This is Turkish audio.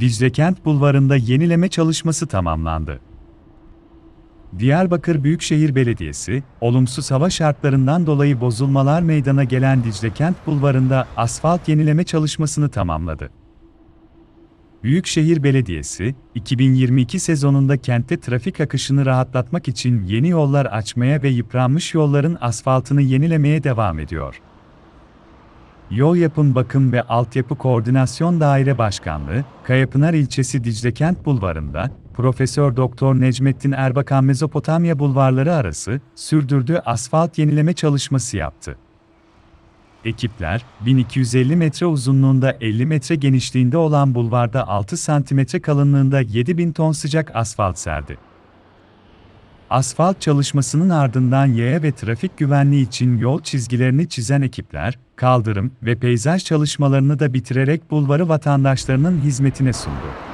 Diclekent Bulvarı'nda yenileme çalışması tamamlandı. Diyarbakır Büyükşehir Belediyesi, olumsuz hava şartlarından dolayı bozulmalar meydana gelen Diclekent Bulvarı'nda asfalt yenileme çalışmasını tamamladı. Büyükşehir Belediyesi, 2022 sezonunda kentte trafik akışını rahatlatmak için yeni yollar açmaya ve yıpranmış yolların asfaltını yenilemeye devam ediyor. Yol Yapım Bakım ve Altyapı Koordinasyon Daire Başkanlığı, Kayapınar ilçesi Diclekent Bulvarı'nda, Profesör Doktor Necmettin Erbakan Mezopotamya bulvarları arası sürdürdüğü asfalt yenileme çalışması yaptı. Ekipler, 1250 metre uzunluğunda 50 metre genişliğinde olan bulvarda 6 santimetre kalınlığında 7000 ton sıcak asfalt serdi. Asfalt çalışmasının ardından yaya ve trafik güvenliği için yol çizgilerini çizen ekipler, kaldırım ve peyzaj çalışmalarını da bitirerek bulvarı vatandaşlarının hizmetine sundu.